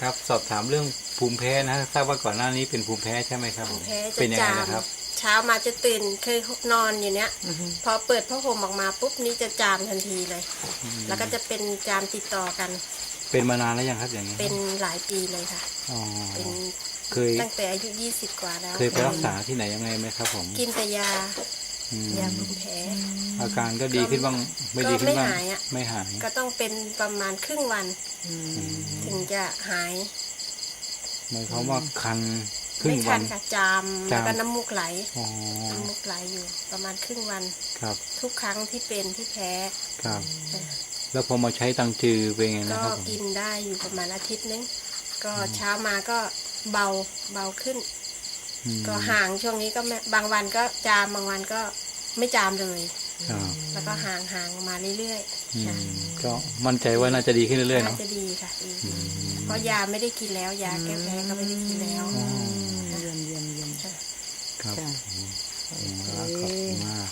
ครับ สอบถามเรื่องภูมิแพ้นะทราบว่าก่อนหน้านี้เป็นภูมิแพ้ใช่ไหมครับภูมิแพ้เป็นจะยังไงจามนะครับ เช้ามาจะตื่นเคยนอนอยู่เนี้ยอือฮึพอเปิดผ้าห่มออกมาปุ๊บนี่จะจามทันทีเลย แล้วก็จะเป็นจามติดต่อกันเป็นมานานแล้วยังครับอย่างนี้เป็นหลายปีเลยค่ะ อ๋อเป็นเคยตั้งแต่อายุยี่สิบกว่าแล้วเคยไปรักษาที่ไหนยังไงไหมครับผมกินแต่ยาอืมยาภูมิแพ้ อาการก็ดีขึ้นบ้างไม่ก็ดีขึ้นบ้างไม่หายอะ ไม่หาย ก็ต้องเป็นประมาณครึ่งวันอืม ถึงจะหายหมายความว่าคันครึ่ไม่งคัวัน นค่ะจามจาม แล้วก็น้ำมูกไหลอ๋อน้ำมูกไหลอยู่ ประมาณครึ่งวัน ครับทุกครั้งที่เป็นที่แพ้ครับ แล้วพอมาใช้ตังจือเป็นไงนะก็ครับผมกินได้อยู่ประมาณอาทิตย์นึงก็เช้ามาก็เบาเบาขึ้น อืมก็ห่างช่วงนี้ก็ไม่บางวันก็จามบางวันก็ไม่จามเลยครับ แล้วก็ห่างห่างมาเรื่อยอืๆค่ะมก็มั่นใจว่าน่าจะดีขึ้นเรื่อยๆน่าเนาะจะดีค่ะดีอืมเพราะยาไม่ได้กินแล้ว ยาแก้แพ้ก็ไม่ได้กินแล้วอ๋อเยี่ยมเยี่ยมเยี่ยมค่ะครับจ้ะอืมขอบคุณมาก